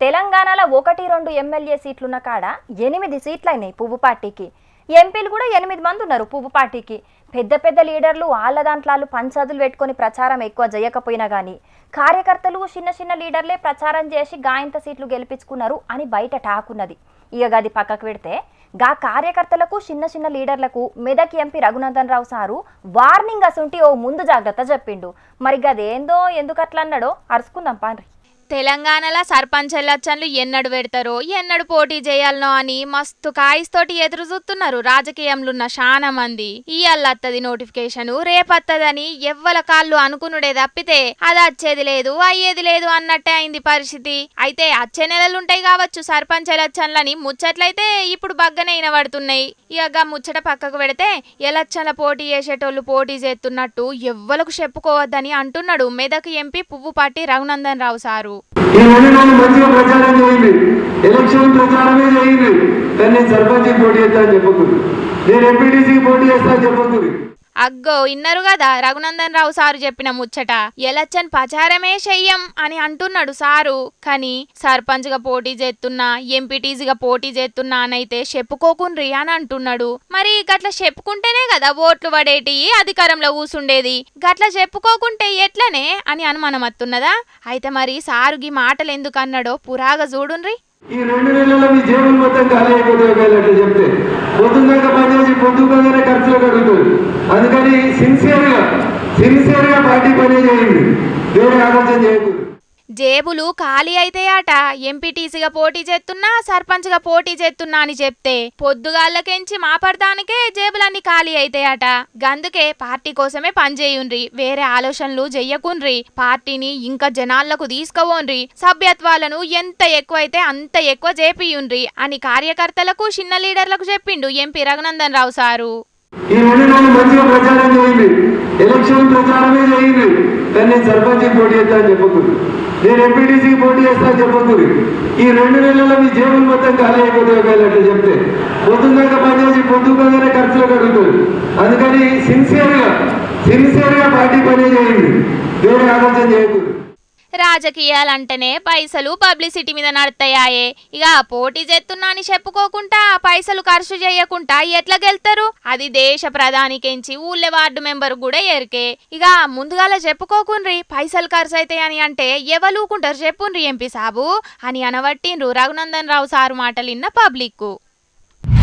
తెలంగాణలో ఒకటి రెండు ఎమ్మెల్యే సీట్లున్న కాడ ఎనిమిది సీట్లయినాయి పువ్వు పార్టీకి. ఎంపీలు కూడా ఎనిమిది మంది ఉన్నారు పువ్వు పార్టీకి. పెద్ద పెద్ద లీడర్లు వాళ్ళ దాంట్లో పంచాదులు పెట్టుకొని ప్రచారం ఎక్కువ చేయకపోయినా కానీ కార్యకర్తలు చిన్న చిన్న లీడర్లే ప్రచారం చేసి గాయంత సీట్లు గెలిపించుకున్నారు అని బయట టాకున్నది ఇక గది పక్కకు పెడితే గా కార్యకర్తలకు చిన్న చిన్న లీడర్లకు Medak MP Raghunandan Rao sir warning అసుంటి ఓ ముందు జాగ్రత్త చెప్పిండు. మరి గదేందో ఎందుకు అట్లా అన్నాడో అరుచుకుందాం పాన్రి తెలంగాణలో సర్పంచ్ ఎలక్షన్లు ఎన్నడు పెడతారో ఎన్నడు పోటీ చేయాలనో అని మస్తు కాయిస్తోటి ఎదురు చూస్తున్నారు రాజకీయంలున్న చాలా మంది ఇయ్యాలత్తది నోటిఫికేషన్ రేపత్తదని ఎవ్వల కాళ్ళు అనుకునుడే తప్పితే అది వచ్చేది లేదు అయ్యేది లేదు అన్నట్టే అయింది పరిస్థితి. అయితే అచ్చే నెలలుంటాయి కావచ్చు సర్పంచ్ ఎలక్షన్లని ముచ్చట్లయితే ఇప్పుడు బగ్గనే వినబడుతున్నాయి ఇక ముచ్చట పక్కకు పెడితే ఎలక్షన్ల పోటీ చేసేటోళ్ళు పోటీ చేస్తున్నట్టు ఎవ్వలకు చెప్పుకోవద్దని అంటున్నాడు మెదక్ ఎంపీ పువ్వుపాటి రఘునందన్ రావు సారు. ఈ రెండు నెలలు మంచిగా ప్రచారం చేయండి ఎలక్షన్ ప్రచారమే చేయండి కానీ నేను సర్పంచ్కి పోటీ చేస్తా అని చెప్పకూడదు నేను ఎంపీటీసీకి పోటీ చేస్తా అని చెప్పకూడదు అగ్గో ఇన్నరు కదా రఘునందన్ రావు సారు చెప్పిన ముచ్చట. ఎలచ్చన్ ప్రచారమే చెయ్యం అని అంటున్నాడు సారు. కానీ సర్పంచ్గా పోటీ చేస్తున్నా ఎంపీటీసీగా పోటీ చేస్తున్నా అనైతే చెప్పుకోకుండ్రి అని అంటున్నాడు. మరి గట్ల చెప్పుకుంటేనే కదా ఓట్లు పడేటి అధికారంలో కూసుండేది గట్ల చెప్పుకోకుంటే ఎట్లనే అని అనుమానం వస్తున్నదా అయితే మరి సారుగి మాటలు ఎందుకు అన్నాడో పురాగా చూడుండ్రి. ఈ రెండు నెలల్లో మీ జేబులు మొత్తం ఖాళీ చెప్తే. పొద్దున్నాక పనిచేసి పొద్దుగానే అందుకని సిన్సియర్గా సిన్సియర్గా పార్టీ పనే చేయండి. వేరే ఆలోచన చేయకూడదు. జేబులు ఖాళీ అయితాయట ఎంపీటీసీగా పోటీ చేస్తున్నా సర్పంచ్గా పోటీ చేస్తున్నా అని చెప్తే పొద్దుగాళ్ళకెంచి మాపడదానికే జేబులన్నీ ఖాళీ అయితాయట. గందుకే పార్టీ కోసమే పనిచేయుండ్రి వేరే ఆలోచనలు చెయ్యకుండ్రి పార్టీని ఇంకా జనాలకు తీసుకుపోండ్రి సభ్యత్వాలను ఎంత ఎక్కువైతే అంత ఎక్కువ చేపియుండ్రి అని కార్యకర్తలకు చిన్న లీడర్లకు చెప్పిండు ఎంపీ రఘునందన్ రావు సారు. ఈ రెండు నెలలు మంచిగా ప్రచారం చేయండి. ఎలక్షన్ ప్రచారమే చేయండి. కానీ నేను సర్పంచ్కి పోటీ చేస్తా అని చెప్పకూడదు నేను ఎంపీటీసీకి పోటీ చేస్తా అని చెప్పకూడదు ఈ రెండు నెలల్లో మీ జేబులు మొత్తం ఖాళీ అయిపోతాయి ఒకవేళ అట్లా చెప్తే. పొద్దున్నాక పనిచేసి పొద్దుగానే ఖర్చులు కడుగుతుంది అందుకని సిన్సియర్గా సిన్సియర్గా పార్టీ పని చేయండి. వేరే ఆలోచన చేయకూడదు రాజకీయాలంటేనే పైసలు పబ్లిసిటీ మీద నడతాయాయే. ఇక పోటీ చేస్తున్నా అని చెప్పుకోకుండా పైసలు ఖర్చు చేయకుండా ఎట్లా గెలుతారు? అది దేశ ప్రధానికించి ఊళ్ళే వార్డు మెంబర్ కూడా ఎరికే. ఇక ముందుగాల చెప్పుకోకుండ్రి పైసలు ఖర్చు అవుతాయని అంటే ఎవలూకుంటారు చెప్పుండ్రి ఎంపీ సాబు? అని అనవట్టిండ్రు రఘునందన్ రావు సారు మాటలు ఇన్న పబ్లిక్